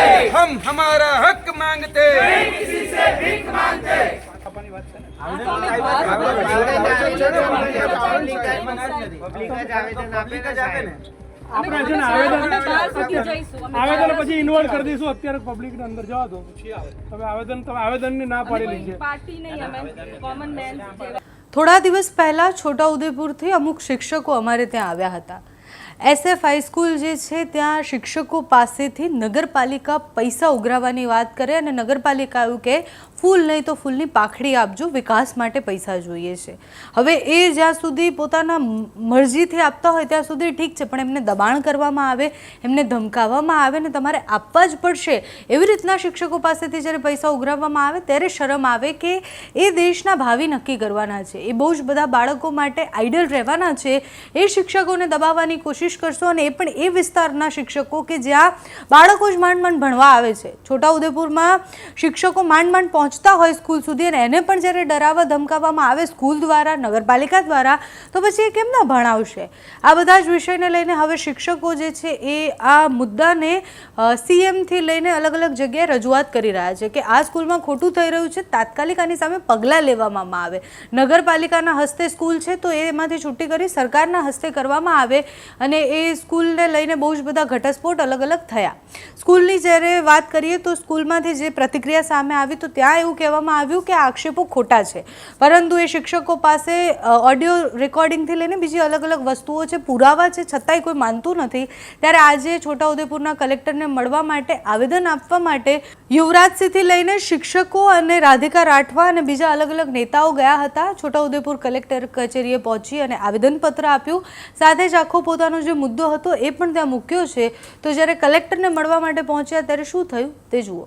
हम हमारा हक मांगते આપણે છે ને આવેદન આવેદન પછી ઇન્વોલ્વ કરી દઈશું અત્યારે પબ્લિક ને અંદર જવા દો તમે આવેદન તમે આવેદન ની ના પાડેલી છે પાર્ટી નહીં અમે કોમન મેન જેવા થોડા દિવસ પહેલાં છોટાઉદેપુરથી અમુક શિક્ષકો અમારે ત્યાં આવ્યા હતા એસએફ હાઈસ્કૂલ જે છે, ત્યાં શિક્ષકો પાસેથી નગરપાલિકા પૈસા ઉઘરાવવાની વાત કરે અને નગરપાલિકા એવું કે ફૂલ નહીં તો ફૂલની પાખડી આપજો, વિકાસ માટે પૈસા જોઈએ છે. હવે એ જ્યાં સુધી પોતાના મરજીથી આપતા હોય ત્યાં સુધી ઠીક છે, પણ એમને દબાણ કરવામાં આવે, એમને ધમકાવવામાં આવે ને તમારે આપવા જ પડશે. એવી રીતના શિક્ષકો પાસેથી જ્યારે પૈસા ઉઘરાવવામાં આવે ત્યારે શરમ આવે કે એ દેશના ભાવિ નક્કી કરવાના છે. એ બહુ જ બધા બાળકો માટે આઈડલ રહેવાના છે. એ શિક્ષકોને દબાવવાની કોશિશ કરશો અને એ પણ એ વિસ્તારના શિક્ષકો કે જ્યાં બાળકો જ માંડ માંડ ભણવા આવે છે. છોટાઉદેપુરમાં શિક્ષકો માંડ માંડ પહોંચતા હોય સ્કૂલ સુધી અને એને પણ જ્યારે ડરાવવા, ધમકાવવામાં આવે સ્કૂલ દ્વારા, નગરપાલિકા દ્વારા, તો પછી એ કેમ ના ભણાવશે? આ બધા જ વિષયને લઈને હવે શિક્ષકો જે છે એ આ મુદ્દાને સીએમથી લઈને અલગ અલગ જગ્યાએ રજૂઆત કરી રહ્યા છે કે આ સ્કૂલમાં ખોટું થઈ રહ્યું છે, તાત્કાલિક આની સામે પગલાં લેવામાં આવે. નગરપાલિકાના હસ્તે સ્કૂલ છે તો એમાંથી છૂટી કરી સરકારના હસ્તે કરવામાં આવે અને એ સ્કૂલને લઈને બહુ જ બધા ઘટસ્ફોટ અલગ અલગ થયા. સ્કૂલની જ્યારે વાત કરીએ તો સ્કૂલમાંથી જે પ્રતિક્રિયા સામે આવી તો ત્યાં એવું કહેવામાં આવ્યું કે આક્ષેપો ખોટા છે. પરંતુ એ શિક્ષકો પાસે ઓડિયો રેકોર્ડિંગથી લઈને બીજી અલગ અલગ વસ્તુઓ છે, પુરાવા છે, છતાંય કોઈ માનતું નથી. ત્યારે આજે છોટાઉદેપુરના કલેક્ટરને મળવા માટે આવેદન આપવા માટે યુવરાજસિંહથી લઈને શિક્ષકો અને રાધિકા રાઠવા અને બીજા અલગ અલગ નેતાઓ ગયા હતા. છોટાઉદેપુર કલેક્ટર કચેરીએ પહોંચી અને આવેદનપત્ર આપ્યું. સાથે જ આખો પોતાનો જે મુદ્દો હતો એ પણ ત્યાં મૂક્યો છે. તો જ્યારે કલેક્ટરને મળવા માટે પહોંચ્યા ત્યારે શું થયું તે જુઓ.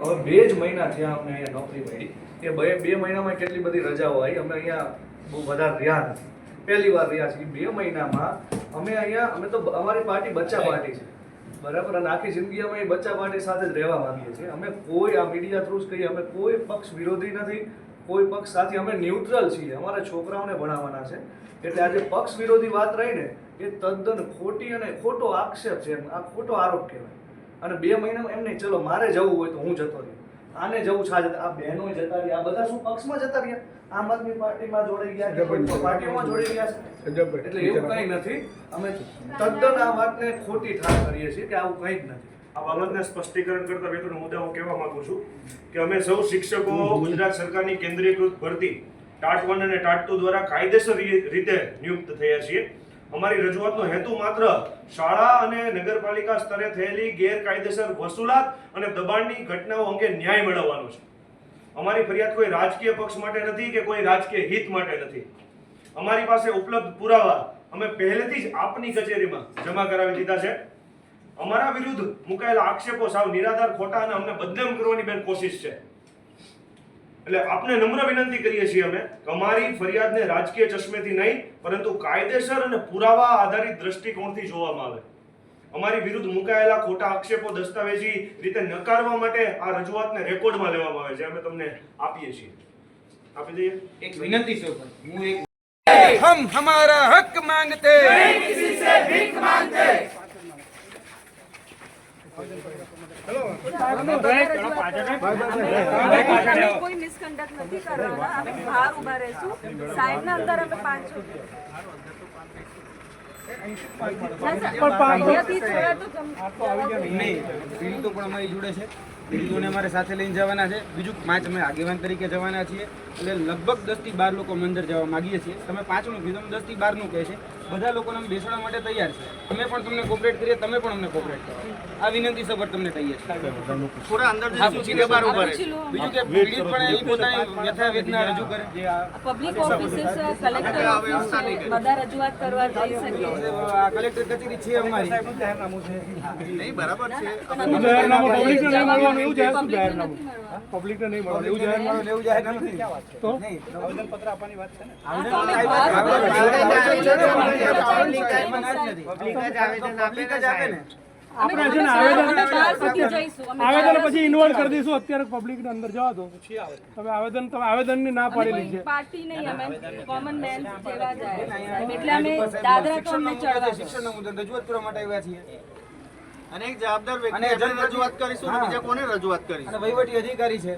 હવે બે જ મહિના થયા અમને અહીંયા નોકરી મળી. એ બે બે મહિનામાં કેટલી બધી રજાઓ આવી અમે અહીંયા બહુ વધારે રહ્યા નથી. પહેલી વાર રહ્યા છીએ. બે મહિનામાં અમે અહીંયા અમે તો અમારી પાર્ટી બચ્ચા પાર્ટી છે. બરાબર? અને આખી જિંદગી અમે બચ્ચા પાર્ટી સાથે જ રહેવા માંગીએ છીએ. અમે કોઈ આ મીડિયા થ્રુ જ કહીએ અમે કોઈ પક્ષ વિરોધી નથી. કોઈ પક્ષ સાથે અમે ન્યુટ્રલ છીએ. અમારા છોકરાઓને ભણાવવાના છે. એટલે આજે પક્ષ વિરોધી વાત રહી ને એ તદ્દન ખોટી અને ખોટો આક્ષેપ છે આ ખોટો આરોપ કહેવાય. અને બે મહિનામાં એમ નહીં ચલો મારે જવું હોય તો હું જતો રહ્યો આને જવું છે આ જતા આ બહેનો જતા રહ્યા આ બધા શું પક્ષમાં જતા રહ્યા? આમ આદમી પાર્ટીમાં જોડાઈ ગયા પાર્ટીમાં જોડાઈ ગયા છે? એટલે એવું કંઈ નથી. અમે તદ્દન આ વાતને ખોટી ઠાર કરીએ છીએ કે આવું કંઈ જ નથી. આ બાબતને સ્પષ્ટીકરણ કરતા મિત્રો મુદ્દા હું કહેવા માંગુ છું કે અમે સૌ શિક્ષકો ગુજરાત સરકારની કેન્દ્રીયકૃત ભરતી ટાટ વન અને ટાટ ટુ દ્વારા કાયદેસર રીતે નિયુક્ત થયા છીએ. અમારી રજૂઆતનો હેતુ માત્ર શાળા અને નગરપાલિકા સ્તરે થયેલી ગેરકાયદેસર વસૂલાત અને દબાણની ઘટનાઓ અંગે ન્યાય મેળવવાનો છે. અમારી ફરિયાદ કોઈ રાજકીય પક્ષ માટે નથી કે કોઈ રાજકીય હિત માટે નથી. અમારી પાસે ઉપલબ્ધ પુરાવા અમે પહેલેથી જ આપની કચેરીમાં જમા કરાવી દીધા છે. અમારા વિરુદ્ધ મુકાયેલા આક્ષેપો સાવ નિરાધાર, ખોટા અને અમને બદનામ કરવાની બેન કોશિશ છે. એટલે આપને નમ્ર વિનંતી કરીએ છીએ અમે તમારી ફરિયાદને રાજકીય ચશ્મેથી નહીં પરંતુ કાયદેસર અને પુરાવા આધારિત દ્રષ્ટિકોણથી જોવામાં આવે. અમારી વિરુદ્ધ મુકાયેલા ખોટા આક્ષેપો દસ્તાવેજી રીતે નકારવા માટે આ રજૂઆતને રેકોર્ડમાં લેવામાં આવે છે. અમે તમને આપીએ છીએ. આપી દઈએ? એક વિનંતી છે હું એક હમ હમારા હક માંગતે. કિસી સે ભીખ માંગતે. કોઈ મિસકન્ડક્ટ નથી કરવાના. અમે બહાર ઊભા રહીશું. સાઈડના અંદર અમે પાંચ અહીંયાથી તો જમ- નહીં પીડિતો પણ અમારી જોડે છે. પીડિતોને અમારે સાથે લઈને જવાના છે. બીજું પાંચ અમે આગેવાન તરીકે જવાના છીએ. એટલે લગભગ દસથી બાર લોકો મંદિર જવા માંગીએ છીએ. તમે પાંચનું કીધું દસથી બારનું કહે છે. બધા લોકોને અમે બેસવા માટે તૈયાર છે. અમે પણ તમને કોપરેટ કરીએ તમે પણ અમને કોપરેટ કરો. આ વિનંતી સભર તમને કહીએ છીએ. અંદર ઊભા રહે. બીજું કે પીડિત પણ એ પોતાની વ્યથા વેદના રજૂ કરે. પબ્લિક ઓફિસીસ કલેક્ટર ઓફિસ બધા રજૂઆત કરવા જઈ શકે આ કલેક્ટર કચેરી છે અમારી. શું જાહેરનામું પબ્લિકને નહીં મળવાનું એવું જાહેરનામું. પબ્લિકને નહીં મળવાનું એવું જાહેરનામું. એવું જાહેરનામું નથી. તો? આવેદનપત્ર આપવાની વાત છે ને? આવેદન ને આપણે છે ને આવેદન આવેદન પછી ઇન્વોલ્વ કરી દઈશું અત્યારે પબ્લિકની અંદર. જવા દો તમે આવેદન તમે આવેદનની ના પાડી છે. પાર્ટી નહીં અમે કોમન મેન જેવા જાય એટલે અમે દાદરા તો અમને ચડવા શિક્ષણ શિક્ષણના મુદ્દે રજૂઆત કરવા માટે આવ્યા છીએ. અને એક જવાબદાર અને વ્યક્તિ રજૂઆત કરીશું બીજા કોને રજૂઆત કરીશું? અને વહીવટી અધિકારી છે.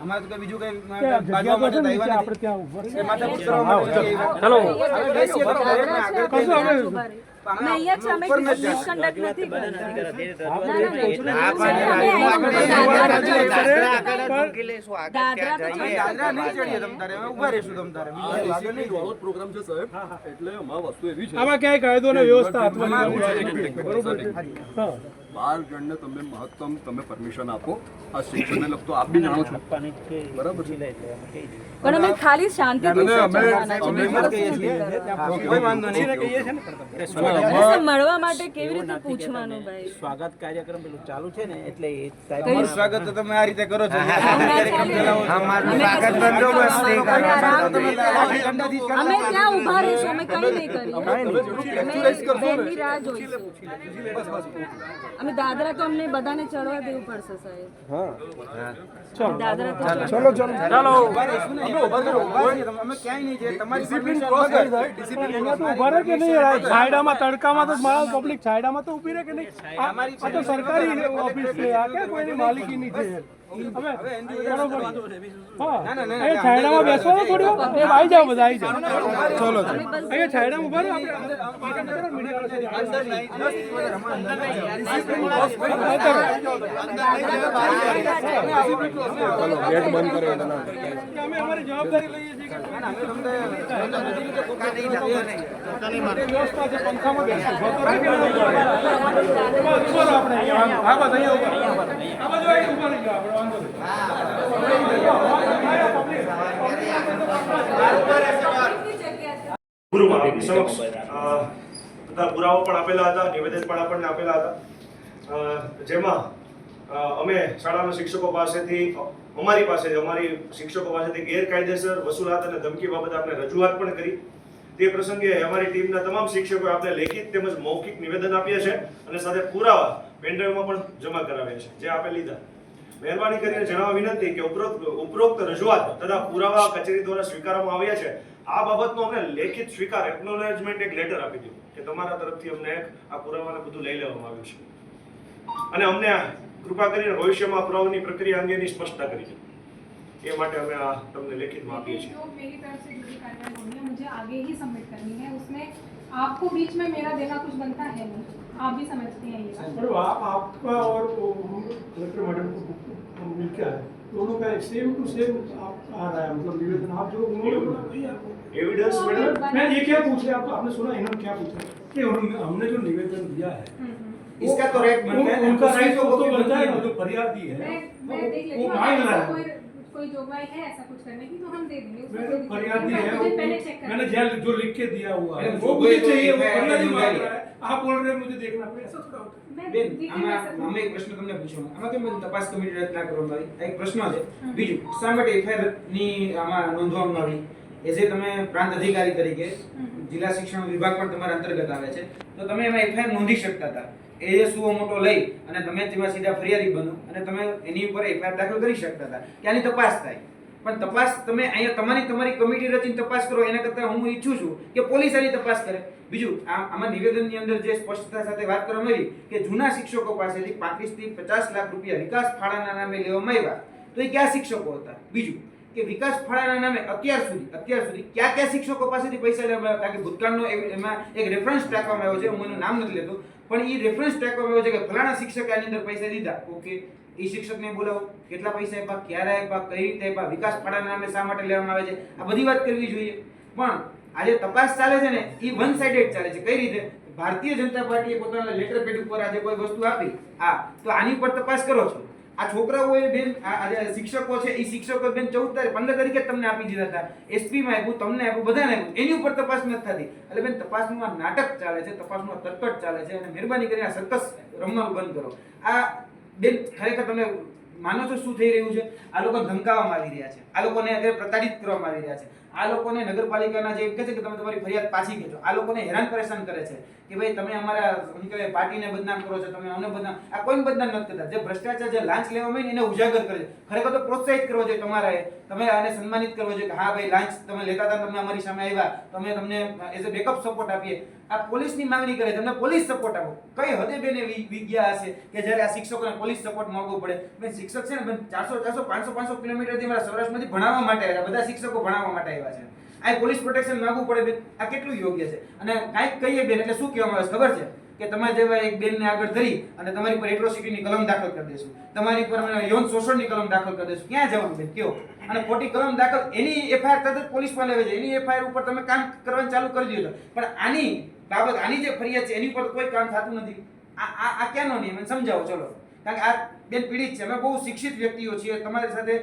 અમારે તો બીજું કઈ માટે આપણે ત્યાં એ માટે ચલો આમાં વસ્તુ એવી છે. આમાં ક્યાંય કાયદો ને વ્યવસ્થા હાથમાં. બરોબર. બાર જણને તમે મહત્તમ તમે પરમિશન આપો. આ શિક્ષણને લગતો આપ બી જાણો છો. બરાબર છે. પણ અમે ખાલી અરે મળવા માટે કેવી રીતે પૂછવાનું ભાઈ? સ્વાગત કાર્યક્રમ પેલું ચાલુ છે ને એટલે તમારું સ્વાગત તો તમે આ રીતે કરો છો. સ્વાગત બંદોબસ્ત અમે ત્યાં ઊભા રહીશું. અમે કઈ નહીં કરીએ. અમે રાહ જોઈશું. અમે દાદરા તો અમને બધાને ચડવા દેવું પડશે સાહેબ. દાદરા અમે ક્યાંય નહીં તમારી તો ઊભા રહે કે નહીં છાયડામાં તડકામાં તો માણસ પબ્લિક છાયડામાં તો ઊભી રહે કે નહીં? આ તો સરકારી ઓફિસ છે. આ કે કોઈની માલિકીની છે? છાયડામાં બેસવાનું થોડી એ આવી જાઓ બધા આવી જાઓ. ચલો અહીંયા છાયડામાં ઊભા રહો આપણે કે અમે અમારી જવાબદારી લઈએ છીએ બધા પુરાવો પણ આપેલા હતા નિવેદન પણ આપણને આપેલા હતા. જેમાં અમે શાળાના શિક્ષકો પાસેથી, અમારી પાસે, અમારી શિક્ષકો પાસેથી ગેરકાયદેસર વસૂલાત અને ધમકી બાબતે આપણે રજૂઆત પણ કરી. તે પ્રસંગે અમારી ટીમના તમામ શિક્ષકોએ આપણે લેખિત તેમજ મૌખિક નિવેદન આપ્યા છે અને સાથે પુરાવા પેનડ્રાઈવમાં પણ જમા કરાવ્યા છે, જે આપણે લીધા. મહેરબાની કરીને જણાવવા વિનંતી કે ઉપરોક્ત ઉપરોક્ત રજૂઆત તથા પુરાવા કચેરી દ્વારા સ્વીકારવામાં આવ્યા છે, આ બાબતનો અમને લેખિત સ્વીકાર એકનોલેજમેન્ટ એક લેટર આપી દીધું કે તમારા તરફથી અમને આ પુરાવાને બધું લઈ લેવામાં આવ્યું છે. અને અમને કૃપા કરીને ભવિષ્યમાં આ પુરાવાની પ્રક્રિયા અંગેની સ્પષ્ટતા કરી છે એ માટે અમે આ તમને લેખિતમાં આપીએ છીએ जो मेरी तरफ से जो भी कार्रवाई होनी है मुझे आगे ही सबमिट करनी है उसमें आपको बीच में मेरा देना कुछ बनता है नहीं आप भी समझते हैं ये बात पर आप आपका और वो कलेक्टर मैडम को मिल के आए दोनों का सेम टू सेम आप आ रहा है मतलब निवेदन आप जो उन्होंने बोला वही आपको એવિડન્સ મેડમ मैं ये क्या पूछे आपको आपने सुना इन्होंने क्या पूछा कि उन्होंने- हमने जो निवेदन दिया है हम्म, हम्म। इसका तो रेट बनता है ना, उनका दूसरी राइट तो तो कॉपी बनता है बनती है। जो फरियादी है मैं मैं वो- देख वो लेती हूँ मांग अगर रहा ऐसा है कोई कोई जोगवाई है ऐसा कुछ करने की तो हम दे देंगे उसमें मैं कोई तो दिक्कत फरियादी नहीं है मुझे पहले वो- चेक करना मैंने है। जेल जो लिख के दिया हुआ है मैडम, वो जो मुझे कोई चाहिए वो कोई फरियादी कोई मांग कोई रहा है आप बोल रहे हैं मुझे देखना पड़ेगा ऐसा थोड़ा होता है मैं બેન देखिए मैं આમાં सब- અમે એક પ્રશ્ન તમને પૂછ્યો આમાં કેમ બધી તપાસ કમિટી રચના કરવામાં આવી આ એક પ્રશ્ન છે બીજું શા માટે એફઆઈઆર ની આમાં નોંધવામાં આવી એઝ એ તમે પ્રાંત અધિકારી તરીકે જિલ્લા શિક્ષણ વિભાગ પણ તમારા અંતર્ગત આવે છે તો તમે એમાં એફઆઈઆર નોંધી શકતા હતા એ સુઓ મોટો લઈ અને તમે તેમાં સીધા ફરિયાદી બનો અને તમે એની ઉપર એફઆઈઆર દાખલ કરી શકતા હતા. આની તપાસ થાય. પણ તપાસ તમે અહીંયા તમારી તમારી કમિટી રચીને તપાસ કરો, એના કરતાં હું ઈચ્છું છું કે પોલીસ આની તપાસ કરે. બીજું, આ આમાં નિવેદનની અંદર જે સ્પષ્ટતા સાથે વાત કરવામાં આવી કે જૂના શિક્ષકો પાસેથી પાંત્રીસથી પચાસ લાખ રૂપિયા વિકાસ ફાળાના નામે લેવામાં આવ્યા. તો એ કયા શિક્ષકો હતા? બીજું, કે વિકાસ ફાળાના નામે અત્યાર સુધી અત્યાર સુધી કયા ક્યાં શિક્ષકો પાસેથી પૈસા લેવામાં આવ્યા? કારણ કે ભૂતકાળનો એમાં એક રેફરન્સ રાખવામાં આવ્યો છે, હું એનું નામ નથી લેતો. પણ એ રેફરન્સ ટાંકવામાં આવ્યો છે કે ફલાણા શિક્ષકે આની અંદર પૈસા દીધા. ઓકે એ શિક્ષકને બોલાવો, કેટલા પૈસા આપ્યા, ક્યારે આપ્યા, કઈ રીતે આપ્યા, વિકાસ ફાળાના નામે શા માટે લેવામાં આવે છે? આ બધી વાત કરવી જોઈએ. પણ આજે તપાસ ચાલે છે ને એ વન સાઇડેડ ચાલે છે. કઈ રીતે? ભારતીય જનતા પાર્ટીએ પોતાના લેટર પેડ ઉપર આજે કોઈ વસ્તુ આપી. હા, તો આની પર તપાસ કરો છો. આ છોકરાઓએ બેન, આ આ શિક્ષકો છે એ શિક્ષકો બેન ચૌદ તારીખ પંદર તારીખે તમને આપી દીધા હતા. એસપી માં આપ્યું, તમને આપ્યું, બધાને આપ્યું. એની ઉપર તપાસ નથી થતી. એટલે બેન તપાસમાં નાટક ચાલે છે તપાસમાં તરકટ ચાલે છે અને મહેરબાની કરીને સર્કસ રમવાનું બંધ કરો. આ બેન ખરેખર તમે માનો છો શું થઈ રહ્યું છે? આ લોકો ધમકાવવામાં આવી રહ્યા છે. આ લોકોને અત્યારે પ્રતાડિત કરવામાં આવી રહ્યા છે. આ લોકોને નગરપાલિકાના જે એમ કહે છે કે તમે તમારી ફરિયાદ પાછી ખેંચો. આ લોકોને હેરાન પરેશાન કરે છે. કે ભાઈ તમે અમારા, શું કહેવાય, પાર્ટીને બદનામ કરો છો, તમે અમને બદનામ, આ કોઈને બદનામ નથી કરતા. જે ભ્રષ્ટાચાર, જે લાંચ લેવામાં આવે એને ઉજાગર કરે છે. ખરેખર તો પ્રોત્સાહિત કરવો જોઈએ તમારે તમે આને સન્માનિત કરવો જોઈએ કે હા ભાઈ, લાંચ તમે લેતા હતા તમે અમારી સામે આવ્યા. તમે તમને એઝ અ બેકઅપ સપોર્ટ આપીએ. આ પોલીસની માંગણી કરે, તમને પોલીસ સપોર્ટ આપો. કઈ હદે બેને વિજ્ઞા હશે કે જ્યારે આ શિક્ષકોને પોલીસ સપોર્ટ માંગવો પડે? બેન શિક્ષક છે ને બેન ચારસો ચારસો, પાંચસો પાંચસો કિલોમીટરથી મારા સૌરાષ્ટ્રમાંથી ભણાવવા માટે આવ્યા બધા શિક્ષકો ભણાવવા માટે આવ્યા છે. આ પોલીસ પ્રોટેક્શન માંગવું પડે આ કેટલું યોગ્ય છે? અને કાંઈક કહીએ બેન, એટલે શું કહેવામાં આવે ખબર છે કે તમારે જેવા એક બેનને આગળ ધરી અને તમારી પર એટ્રોસિટીની કલમ દાખલ કરી દેશું. તમારી પર અમે યૌન શોષણની કલમ દાખલ કરી દેશું. ક્યાં જવાનું બેન? કયો? અને ખોટી કલમ દાખલ એની એફઆઈઆર તરત પોલીસમાં લેવે છે. એની એફઆઈઆર ઉપર તમે કામ કરવાનું ચાલુ કરી દીધું પણ આની બાબત, આની જે ફરિયાદ છે, એની ઉપર કોઈ કામ થતું નથી. આ આ આ ક્યાંનો નિયમ? સમજાવો, ચલો. કારણ કે આ બેન પીડિત છે. અમે બહુ શિક્ષિત વ્યક્તિઓ છીએ. તમારી સાથે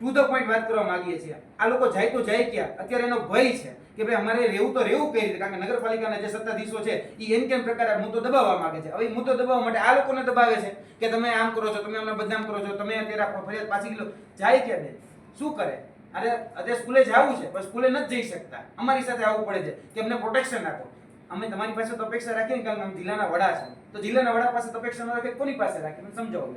ટુ ધ પોઈન્ટ વાત કરવા માંગીએ છીએ. આ લોકો જાય તો જાય ક્યાં? અત્યારે એનો ભય છે કે ભાઈ અમારે રહેવું તો રહેવું કઈ રીતે કારણ કે નગરપાલિકાના જે સત્તાધીશો છે એ એમ કેમ પ્રકારે મુદ્દો દબાવવા માંગે છે? હવે મુદ્દો દબાવવા માટે આ લોકોને દબાવે છે કે તમે આમ કરો છો, તમે અમને બદનામ કરો છો, તમે અત્યારે ફરિયાદ પાછી લો. જાય ક્યાં બેન? શું કરે? અરે અત્યારે સ્કૂલે જવું છે, પણ સ્કૂલે નથી જઈ શકતા. અમારી સાથે આવવું પડે છે કે અમને પ્રોટેક્શન આપો. અમે તમારી પાસે તો અપેક્ષા રાખીએ કારણ કે જિલ્લાના વડા છે. તો જિલ્લાના વડા પાસે તો અપેક્ષા ન રાખે કોની પાસે રાખીએ મને સમજાવો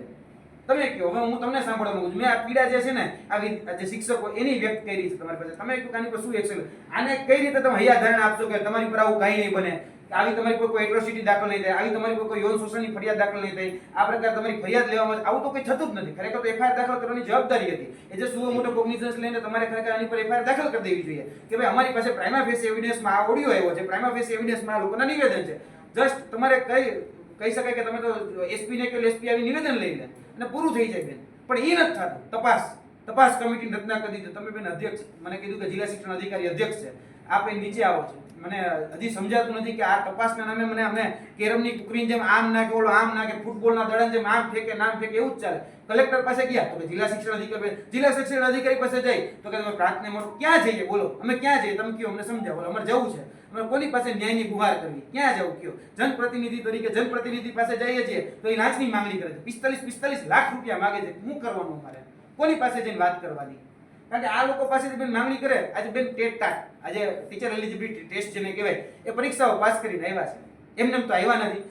તમે કહો, હવે હું તમને સાંભળવા માંગુ છું. મેં આ પીડા જે છે ને, આ જે શિક્ષકો એની વ્યક્ત કરી છે તમારી પાસે. તમે કહો કાની પર શું એક્શન આને કઈ રીતે તમે હૈયા ધારણા આપશો કે તમારી પર આવું કાંઈ નહીં બને? આવી તમારી કોઈ એટ્રોસિટી દાખલ નહીં થાય, આવી તમારી કોઈ યૌન શોષણની ફરિયાદ દાખલ નહીં થાય. આ પ્રકાર તમારી ફરિયાદ લેવામાં આવું તો કંઈ થતું જ નથી. ખરેખર તો એફઆઈઆર દાખલ કરવાની જવાબદારી હતી. એ જે સુઓ મોટો કોગ્નિઝન્સ લઈને તમારે ખરેખર આની પર એફઆઈઆર દાખલ કરી દેવી જોઈએ. કે ભાઈ અમારી પાસે પ્રાઇમા ફેસ એવિડન્સમાં આ ઓડિયો આવ્યો છે. પ્રાઇમા ફેસ એવિડન્સમાં આ લોકોના નિવેદન છે. જસ્ટ તમારે કઈ કહી શકાય કે તમે તો એસપી ને કે એસપી આવી નિવેદન લઈ લે. અને પૂરું થઈ જાય બેન. પણ એ નથી થતું. તપાસ. તપાસ કમિટીની રચના કરી દીધી. તમે બેન અધ્યક્ષ. મને કીધું કે જિલ્લા શિક્ષણ અધિકારી અધ્યક્ષ છે. આપે નીચે આવો છો. મને હજી સમજાતું નથી કે આ તપાસના નામે મને અમે કેરમની કુકરીની જેમ આમ નાખે, ઓલો આમ નાખે, ફૂટબોલના દડાની જેમ આમ ફેંકે, નામ ફેંકે, એવું જ ચાલે. કલેક્ટર પાસે ગયા. તો કે જિલ્લા શિક્ષણ અધિકારી જિલ્લા શિક્ષણ અધિકારી પાસે જઈ તો કે તમે પ્રાંતને મળો ક્યાં જઈએ? બોલો. અમે ક્યાં જઈએ? તમે કયો? અમને સમજાવો. અમારે જવું છે. અમે કોની પાસે ન્યાયની ગુહાર કરવી ક્યાં જવું કયો? જનપ્રતિનિધિ તરીકે જનપ્રતિનિધિ પાસે જઈએ છીએ તો એ લાંચની માંગણી કરે છે. પિસ્તાલીસ પિસ્તાલીસ લાખ રૂપિયા માગે છે. શું કરવાનું અમારે? કોની પાસે જઈને વાત કરવાની? કારણ કે આ લોકો પાસેથી બેન માંગણી કરે. આજે બેન ટેટ આજે ટીચર એલિજિબિલિટી ટેસ્ટ જેને કહેવાય, એ પરીક્ષાઓ પાસ કરીને આવ્યા છે. એમને એમ તો આવ્યા નથી.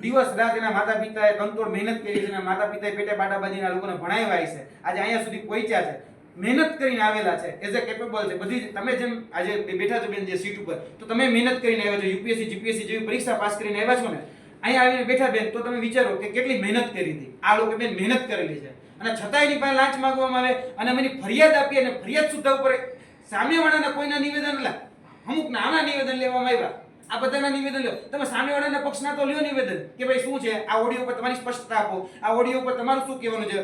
દિવસ, રાત એના માતા પિતાએ તનતોડ મહેનત કરી છે એના માતા પિતાએ પેટે બાટાબાજીના લોકોને ભણાવ્યા છે. આજે અહીંયા સુધી પહોંચ્યા છે. મહેનત કરીને આવેલા છે એઝ અ કેપેબલ છે. બધી તમે જેમ આજે બેઠા છો બેન જે સીટ ઉપર, તો તમે મહેનત કરીને આવ્યા છો યુપીએસસી જીપીએસસી જેવી પરીક્ષા પાસ કરીને આવ્યા છો ને, અહીંયા આવીને બેઠા બેન, તો તમે વિચારો કે કેટલી મહેનત કરી હતી. આ લોકો બેન મહેનત કરેલી છે. અને છતાં એની પાસે લાંચ માંગવામાં આવે અને અમે ફરિયાદ આપીએ અને ફરિયાદ સુધા ઉપર સામેવાળાના કોઈના નિવેદન અમુક નાના નિવેદન લેવામાં આવ્યા. આ બધાના નિવેદન લો તમે સામેવાળાના પક્ષના તો લ્યો નિવેદન કે ભાઈ શું છે? આ ઓડિયો પર તમારી સ્પષ્ટતા આપો. આ ઓડિયો પર તમારું શું કહેવાનું છે?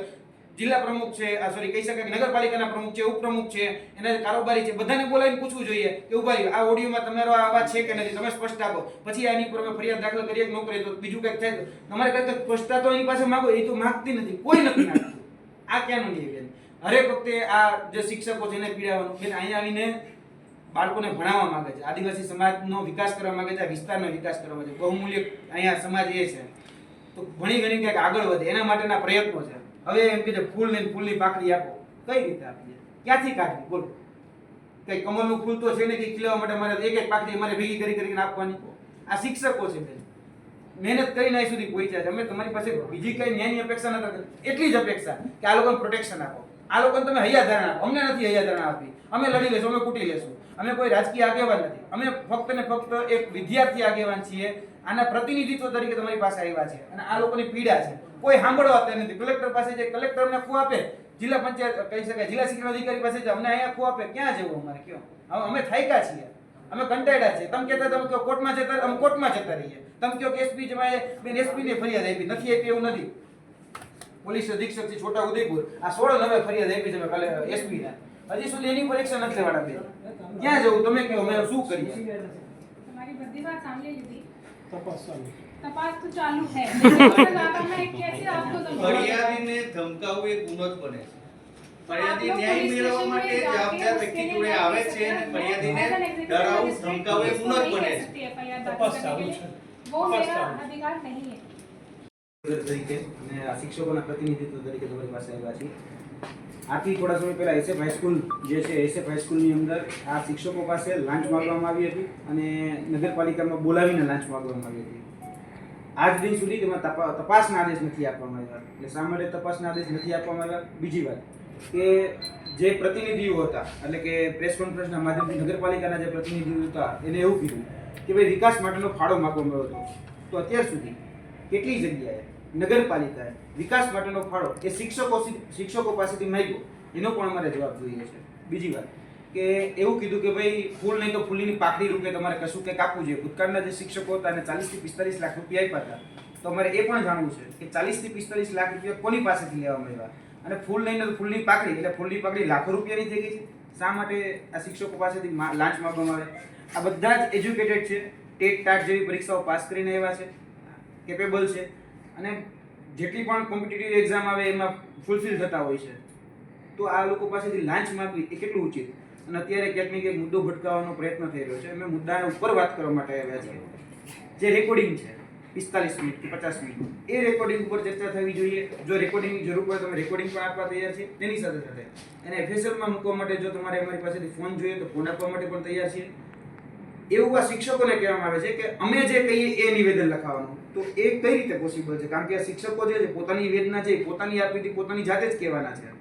જિલ્લા પ્રમુખ છે, આ સોરી કહી શકાય કે નગરપાલિકાના પ્રમુખ છે, ઉપપ્રમુખ છે, એના કારોબારી છે, બધાને બોલાવીને પૂછવું જોઈએ કે ઊભા રહ્યો. આ ઓડિયોમાં તમારો આ અવાજ છે કે નથી? તમે સ્પષ્ટ આપો. પછી આની પર અમે ફરિયાદ દાખલ કરીએ કે ન તો બીજું કંઈક થાય તમારે કંઈક સ્પષ્ટતા તો એની પાસે માગો, એ તો માગતી નથી. કોઈ નથી માગતું. આ ક્યાંનું નહીં બેન હરેક વખતે આ જે શિક્ષકો છે એને પીડાવાનું. બેન, અહીંયા આવીને બાળકોને ભણાવવા માંગે છે. આદિવાસી સમાજનો વિકાસ કરવા માંગે છે, આ વિસ્તારનો વિકાસ કરવા માંગે છે. બહુમૂલ્ય અહીંયા સમાજ એ છે. તો ઘણી ઘણી ક્યાંક આગળ વધે, એના માટેના પ્રયત્નો છે. હવે એમ કે ફૂલ ને ફૂલની પાકડી આપો. કઈ રીતે આપીએ? ક્યાંથી કાઢવી? બોલો. કઈ કમળનું ફૂલ તો છે ને કે ખીલવા માટે મારે એક એક પાકડી મારે ભેગી કરી કરીને આપવાની. આ શિક્ષકો છે મહેનત કરીને અહીં સુધી પહોંચ્યા છે. અમે તમારી પાસે બીજી કઈ ન્યાયની અપેક્ષા કરતા એટલી જ અપેક્ષા કે આ લોકોને પ્રોટેક્શન આપો. આ લોકોને તમે હૈયાધારણા આપો. અમને નથી હૈયા ધારણા આપી. અમે લડી લેશું, અમે કૂટી લેશું. અમે કોઈ રાજકીય આગેવાન નથી. અમે ફક્ત ને ફક્ત એક વિદ્યાર્થી આગેવાન છીએ. આના પ્રતિનિધિત્વ તરીકે તમારી પાસે આવ્યા છે. અને આ લોકોની પીડા છે. કોઈ સાંભળવા તૈયાર નથી. કલેક્ટર પાસે જે કલેક્ટર અમને ખુ આપે. જિલ્લા પંચાયત કહી શકાય. જિલ્લા શિક્ષણ અધિકારી પાસે જે અમને અહીંયા ખુ આપે. ક્યાં જવું અમારે? કયો? હવે અમે થાયકા છીએ. અમે કંટાળ્યા છીએ. તમે કહેતા તમે કહો કોર્ટમાં જતા અમે કોર્ટમાં જતા રહીએ. તમે કહો કે એસપી જમાએ બેન એસપીને ફરિયાદ આપી. નથી આપી એવું નથી. પોલીસ અધિક્ષક છે છોટા ઉદયપુર. આ સોળ નવે ફરિયાદ આપી છે કાલે એસપીના. હજી સુધી એની પરીક્ષા નથી લેવાના બે ક્યાં જવું? તમે કહો અમે શું કરીએ? તમારી તપાસ तपास तो चालू है लेकिन उससे ज्यादा मैं कैसे आपको समझाऊं? ફરિયાદીને ધમકાવવું એ ગુનો જ બને છે ફરિયાદી आप लोग ન્યાય पुलिस મેળવવા स्टेशन માટે में जाके જવાબદાર उसके વ્યક્તિ लिए જોડે जाके આવે છે सकते અને हैं। ફરિયાદીને As an executive ડરાવવું magistrate, ધમકાવવું A police ગુનો को જ नहीं બને कह છે सकती FIR दाखिल તપાસ करने ચાલુ के છે. लिए। वो તપાસ मेरा ચાલુ છે. अधिकार नहीं है તરીકે અને આ શિક્ષકોના પ્રતિનિધિત્વ તરીકે તમારી પાસે આવ્યા છીએ આથી થોડા સમય પહેલા એસએફ હાઈસ્કૂલ જે છે એસએફ હાઈસ્કૂલની અંદર આ શિક્ષકો પાસે લાંચ માંગવામાં આવી હતી અને નગરપાલિકામાં બોલાવીને લાંચ માંગવામાં આવી હતી આજ દિન સુધી તેમાં તપા- તપાસના આદેશ નથી આપવામાં આવ્યા એટલે શા માટે તપાસના આદેશ નથી આપવામાં આવ્યા? બીજી વાત, કે જે પ્રતિનિધિઓ હતા, એટલે કે પ્રેસ કોન્ફરન્સના માધ્યમથી નગરપાલિકાના જે પ્રતિનિધિઓ હતા, એને એવું કીધું કે ભાઈ વિકાસ માટેનો ફાળો માગવામાં આવ્યો હતો. તો અત્યાર સુધી કેટલી જગ્યાએ નગરપાલિકાએ વિકાસ માટેનો ફાળો એ શિક્ષકો શિક્ષકો પાસેથી માગ્યો? એનો પણ અમારે જવાબ જોઈએ છે. બીજી વાત કે એવું કીધું કે ભાઈ, ફૂલ નહીં તો ફૂલીની પાકડી રૂપે તમારે કશું કંઈક આપવું જોઈએ. ભૂતકાળના જે શિક્ષકો હતા અને ચાલીસથી પિસ્તાલીસ લાખ રૂપિયા આપ્યા હતા. તો અમારે એ પણ જાણવું છે કે ચાલીસથી પિસ્તાલીસ લાખ રૂપિયા કોની પાસેથી લેવામાં આવ્યા અને ફૂલ નહીં તો ફૂલની પાકડી એટલે ફૂલની પાકડી લાખો રૂપિયાની થઈ ગઈ છે. શા માટે આ શિક્ષકો પાસેથી લાંચ માંગવામાં આવે? આ બધા જ એજ્યુકેટેડ છે. ટેટ ટાટ જેવી પરીક્ષાઓ પાસ કરીને આવ્યા છે. કેપેબલ છે. અને જેટલી પણ કોમ્પિટિટિવ એક્ઝામ આવે એમાં ફૂલફિલ થતા હોય છે. તો આ લોકો પાસેથી લાંચ માગવી એ કેટલું ઉચિત? અને અત્યારે કેટલીક એક મુદ્દો ભટકાવવાનો પ્રયત્ન થઈ રહ્યો છે. અમે મુદ્દાને ઉપર વાત કરવા માટે આવ્યા છીએ જે રેકોર્ડિંગ છે, પિસ્તાલીસ મિનિટ કે પચાસ મિનિટ. એ રેકોર્ડિંગ ઉપર ચર્ચા થવી જોઈએ. જો રેકોર્ડિંગની જરૂર પડે તો અમે રેકોર્ડિંગ પણ આપવા તૈયાર છીએ. તેની સાથે સાથે અને એફએસએલમાં મૂકવા માટે જો તમારે અમારી પાસેથી ફોન જોઈએ તો ફોન આપવા માટે પણ તૈયાર છીએ. એવું આ શિક્ષકોને કહેવામાં આવે છે કે અમે જે કહીએ એ નિવેદન લખાવવાનું તો એ કઈ રીતે પોસિબલ છે? કારણ કે આ શિક્ષકો જે છે, પોતાની વેદના છે પોતાની આપીથી પોતાની જાતે જ કહેવાના છે.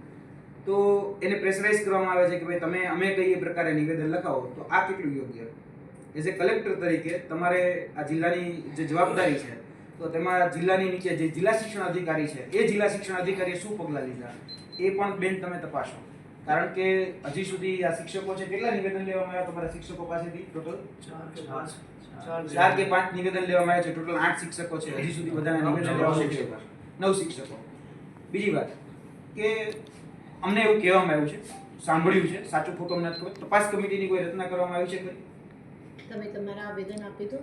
તો એને પ્રેશરાઇઝ કરવામાં આવે છે કે ભાઈ તમે અમે કઈ એ પ્રકારે નિવેદન લખાવો તો આ કેટલું યોગ્ય? એઝ એ કલેક્ટર તરીકે તમારે આ જિલ્લાની જે જવાબદારી છે તો તેમાં જિલ્લાની નીચે જે જિલ્લા શિક્ષણ અધિકારી છે એ જિલ્લા શિક્ષણ અધિકારીએ શું પગલાં લીધા? એ પણ બેન તમે તપાસો. કારણ કે હજી સુધી આ શિક્ષકો છે કેટલા નિવેદન લેવામાં આવ્યા તમારા શિક્ષકો પાસેથી ટોટલ ચાર કે પાંચ. નિવેદન લેવામાં આવ્યા છે ટોટલ આઠ શિક્ષકો છે હજી સુધી બધાને નિવેદન છે. નવ શિક્ષકો. બીજી વાત કે અમને એવું કહેવામાં આવ્યું છે સાંભળ્યું છે સાચું ખોટું અમને ખબર. તપાસ કમિટીની કોઈ રચના કરવામાં આવી છે ખરી? તમે તમારા આવેદન આપી દો.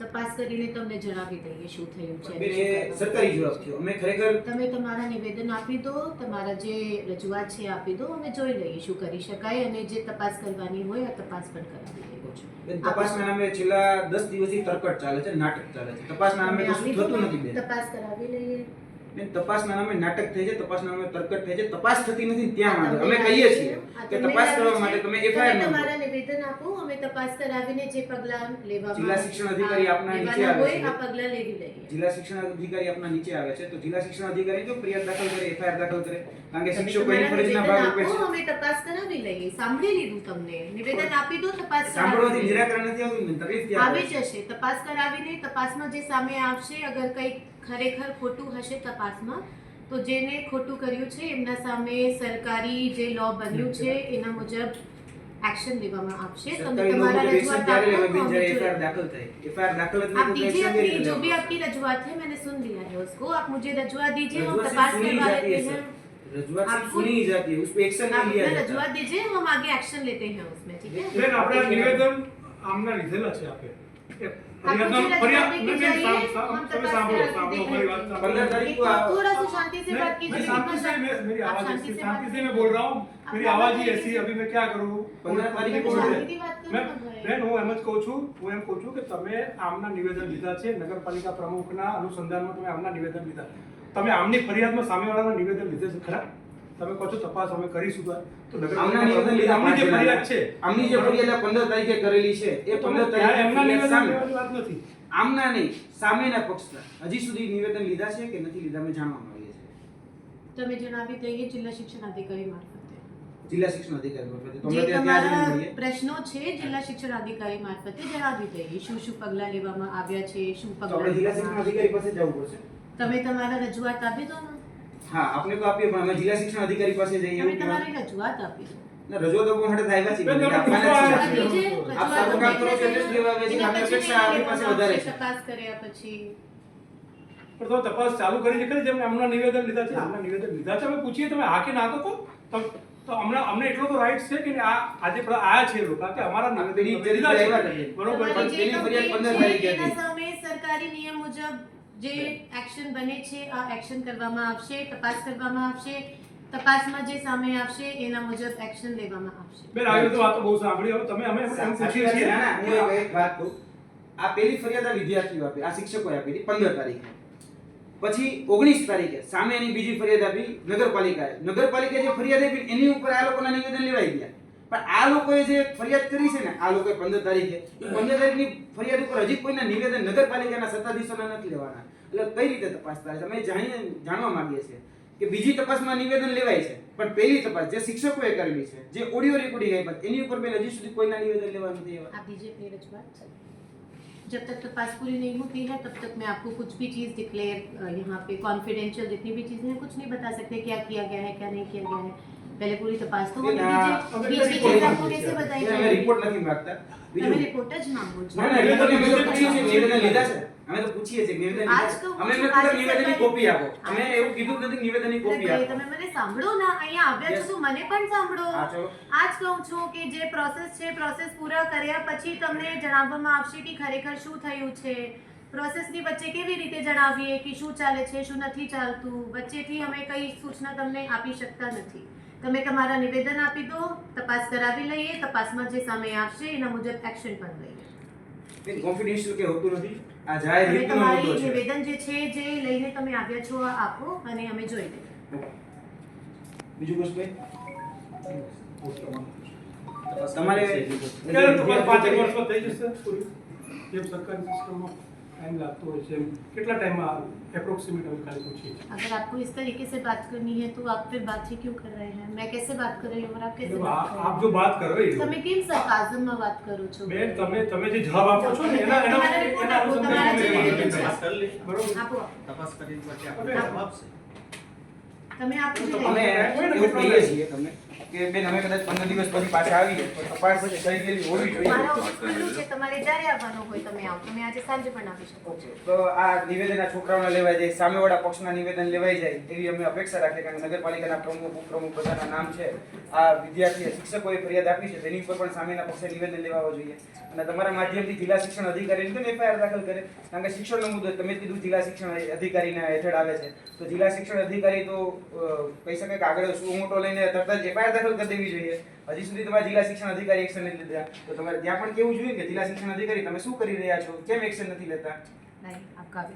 તપાસ કરીને તમને જણાવી દઈએ શું થયું છે સરકારી જવાબ થયો. અમે ખરેખર તમે તમારા નિવેદન આપી દો તમારા જે રજૂઆત છે આપી દો અમે જોઈ લઈએ શું કરી શકાય અને જે તપાસ કરવાની હોય આ તપાસ પણ કરાવી દઈએ તપાસના નામે છેલ્લા દસ દિવસથી તરકટ ચાલે છે નાટક ચાલે છે. તપાસના નામે કશું થતું નથી તપાસ કરાવી લઈએ. બેન તપાસના નામે નાટક થઈ છે તપાસના નામે તરકટ થઈ છે તપાસ થતી નથી ત્યાં વાંધો. અમે કહીએ છીએ કે તપાસ કરવા માટે તમે એફઆઈઆર નોંધો તમારા નિવેદન આપો અમે તપાસ કરાવીને જે પગલાં લેવામાં જિલ્લા શિક્ષણ અધિકારી આપના નીચે આવે છે. આ પગલાં લેવી લઈએ. જિલ્લા શિક્ષણ અધિકારી આપના નીચે આવે છે તો જિલ્લા શિક્ષણ અધિકારી જો ફરિયાદ દાખલ કરે એફઆઈઆર દાખલ કરે કારણ કે તમે શિક્ષકો એની ફરજના ભાગ રૂપે છે. અમે તપાસ કરાવી લઈએ. સાંભળી લીધું તમને. નિવેદન આપી દો તપાસ સાંભળવાથી. નિરાકરણ નથી આવતું તકલીફ આવી જશે. તપાસ કરાવીને તપાસમાં જે સામે આવશે અગર કંઈક ખરેખર ખોટું હશે તપાસમાં તો જેને ખોટું કર્યું છે એમના સામે સરકારી જે લો બન્યું છે એના મુજબ એક્શન લેવામાં આવશે તમે સરકારી તમારા લોકો એક્શન રજૂઆત ત્યારે લેવાય આપો, બેન, અમે જ્યારે જોઈએ. એફઆઈઆર દાખલ થાય એફઆઈઆર દાખલ જ आप નહીં તો दीजिए action अपनी जो भी કેવી રીતે લેવાય? आपकी रजूआत है मैंने सुन लिया है उसको आप मुझे रजूआत दीजिए हम रजूआत तपास सिर्फ सुनी करवा जाती है लेते सर हैं रजूआत सिर्फ आपको- सुनी ही जाती है उस पे एक्शन आप नहीं लिया अपना जाता रजूआत दीजिए हम आगे एक्शन लेते हैं उसमें ठीक है બેન આપણે આ નિવેદન આમના લીધેલા છે આપે એ બેન હું એમ જ કહું છું હું એમ કહું છું કે તમે આમના નિવેદન લીધા છે નગરપાલિકા પ્રમુખના અનુસંધાનમાં તમે આમના નિવેદન લીધા. તમે આમની ફરિયાદમાં સામેવાળાના નિવેદન લીધે છે ખરા? તમે કહો છો તપાસ અમે કરીશું તો. તો નગરપાલિકા નિવેદન લીધા આમની જે ફરિયાદ છે. આમની જે ફરિયાદ 15 તારીખે કરેલી છે એ 15 તારીખે એમના નિવેદન વાત નથી? આમના નહીં સામેના પક્ષના. હજી સુધી નિવેદન લીધા છે કે નથી લીધા અમે જાણવા માંગીએ છીએ. તમે જણાવી દઈએ જિલ્લા શિક્ષણ અધિકારી મારફતે. જિલ્લા શિક્ષણ અધિકારી મારફતે. તમને ત્યાં પ્રશ્નો છે જિલ્લા શિક્ષણ અધિકારી મારફતે જણાવી દઈએ. શું શું પગલાં લેવામાં આવ્યા છે શું તો આપણે પગલાં જિલ્લા શિક્ષણ અધિકારી પાસે જવું પડશે. તમે તમારા રજૂઆત આપી દો હા આપણે તો આપીએ પણ અમે જિલ્લા શિક્ષણ અધિકારી પાસે જઈએ એવું તમારી રજૂઆત આપી ના, રજૂઆત આપવા માટે તો આવ્યા છીએ બેન, તમે આપવાના જ પૂછવા છીએ. આવ્યા આપી છે, આપ સારું કરો છો એટલે લેવા આવે છે એના અપેક્ષા આપણી પાસે વધારે છે. તપાસ કર્યા પછી. પણ તમે તપાસ ચાલુ કરી છે ખરી? જેમને હમણાં નિવેદન લીધા છે? નિવેદન લીધા છે? અમે પૂછીએ તમે હા કે ના તો કહો તો અમને અમને એટલો તો રાઈટ છે કે આ આજે પણ આયા છે લોકો. કે અમારા અમે નિવેદન પેલી- તમે પેલી લીધા છે. બરોબર તમારી પણ જે તેની ફરિયાદ 15 તારીખે હતી. સરકારી નિયમ મુજબ જે એક્શન બને છે આ એક્શન કરવામાં આવશે તપાસ કરવામાં આવશે તપાસમાં જે સામે આવશે એના મુજબ એક્શન લેવામાં આવશે. બેન આવી તો વાત બહુ સાંભળી. હવે તમે અમે એમ સાચી પૂછીએ છે. છીએ. ના, ના, હું એક- એક વાત કહું. આ પેલી ફરિયાદ આ વિદ્યાર્થીઓ આપી આ શિક્ષકોએ આપી હતી 15 તારીખે. પછી ઓગણીસ તારીખે સામે એની બીજી ફરિયાદ આપી નગરપાલિકાએ. નગરપાલિકાએ જે ફરિયાદ આપી એની ઉપર આ લોકોના નિવેદન લેવાઈ ગયા. પણ આ લોકોએ જે ફરિયાદ કરી છે ને આ લોકોએ પંદર તારીખે પંદર તારીખની ફરિયાદ ઉપર હજી કોઈના નિવેદન નગરપાલિકાના સત્તાધીશોના નથી લેવાના. એટલે કઈ રીતે તપાસ થાય છે અમે જાણીએ જાણવા માંગીએ છીએ કે બીજી તપાસમાં નિવેદન લેવાય છે પણ પહેલી તપાસ જે શિક્ષકોએ કરવી છે જે ઓડિયો રેકોર્ડિંગ આપી એની ઉપર બેન હજી સુધી કોઈના નિવેદન લેવા નથી આવ્યા आप दीजिए अपनी रजूआत जब तक तपास पूरी नहीं होती है तब तक मैं आपको कुछ भी चीज़ डिक्लेयर यहाँ पे कॉन्फिडेंशियल जितनी भी चीज़ें हैं कुछ नहीं बता सकते क्या किया गया है क्या नहीं किया गया है पहले पूरी तपास तो होने ना, दीजिए बीच की चीज़ आपको कैसे बताई અમે जाएगी રિપોર્ટ નથી માંગતા તમે ના ના અમે તો પૂછીએ છીએ નિવેદન અમે મેં પૂછીએ નિવેદન લીધા આજ છે. તો અમે હું એમને આજે કીધું નિવેદનની કોપી આપો. અમે એવું કીધું નથી નિવેદનની કોપી આપો. તમે મને સાંભળો ના અહીંયા આવ્યા છો તો મને પણ સાંભળો. આજ કહું છું કે જે પ્રોસેસ છે પ્રોસેસ પૂરા કર્યા પછી તમને જણાવવામાં આવશે કે ખરેખર શું થયું છે. પ્રોસેસની વચ્ચે કેવી રીતે જણાવીએ કે શું ચાલે છે શું નથી ચાલતું? વચ્ચેથી અમે કઈ સૂચના તમને આપી શકતા નથી. તમે તમારા નિવેદન આપી દો તપાસ કરાવી લઈએ તપાસમાં જે સામે આવશે એના મુજબ એક્શન પણ લઈએ. બેન કોન્ફિડેન્શિયલ કે હોતું નથી. આ જાહેર હિતનો મુદ્દો છે. નિવેદન જે છે જે લઈને તમે આવ્યા છો આ આપો અને અમે જોઈ લઈએ. બીજું કશું કઈ તમારે વર્ષમાં થઈ જશે પૂરી. સરકારી સિસ્ટમમાં ટાઈમ લાગતો હોય છે એમ કેટલા ટાઈમમાં એપ્રોક્સિમેટ અમે ખાલી પૂછીએ છીએ अगर आपको इस तरीके से बात करनी है तो आप फिर बात ही क्यों कर रहे हैं मैं कैसे बात कर रही हूँ और आप कैसे देखो, बात આ- कर આપ रहे જો બાત કરો એ हो તમે કેમ સરકાઝમમાં વાત કરો છો બેન તમે તમે જે જવાબ આપો છો ને એના એના તમારા report એના આપો, અનુસંધાને તમારા જે અમે નિવેદન છે. વાત કરી લે બરોબર આપો તપાસ કરી પછી આપે. આપણે જવાબ આપશે તમે આપો જે અમે નિવેદન. એવું કહીએ છીએ તમને કે બેન અમે કદાચ પંદર દિવસ પછી પાછા આવીએ. તો તપાસ પછી થઈ ગયેલી હોવી જોઈએ. તમારે જ્યારે આવવાનું હોય તમે આવો. તમે આજે સાંજે પણ આવી શકો તો આ નિવેદન આ છોકરાઓને લેવાય જાય. સામેવાળા પક્ષના નિવેદન લેવાય જાય. એવી અમે અપેક્ષા રાખીએ કારણ કે નગરપાલિકાના પ્રમુખ ઉપપ્રમુખ બધાના નામ છે. આ વિદ્યાર્થીએ શિક્ષકોએ ફરિયાદ આપી છે. તેની ઉપર પણ સામેના પક્ષે નિવેદન લેવા જોઈએ. અને તમારા માધ્યમથી જિલ્લા શિક્ષણ અધિકારીને પણ એફઆઈઆર દાખલ કરે? કારણ કે શિક્ષણનો મુદ્દો તમે કીધું જિલ્લા શિક્ષણ અધિકારીના હેઠળ આવે છે. તો જિલ્લા શિક્ષણ અધિકારી તો કહી શકે કે આગળ શું મોટો લઈને તરત જ એફઆઈઆર દાખલ કરી દેવી જોઈએ. હજી સુધી તમારા જિલ્લા શિક્ષણ અધિકારી એક્શન નથી લીધા. તો તમારે ત્યાં પણ કેવું જોઈએ કે જિલ્લા શિક્ષણ અધિકારી તમે શું કરી રહ્યા છો? કેમ એક્શન નથી લેતા? નહીં આપકા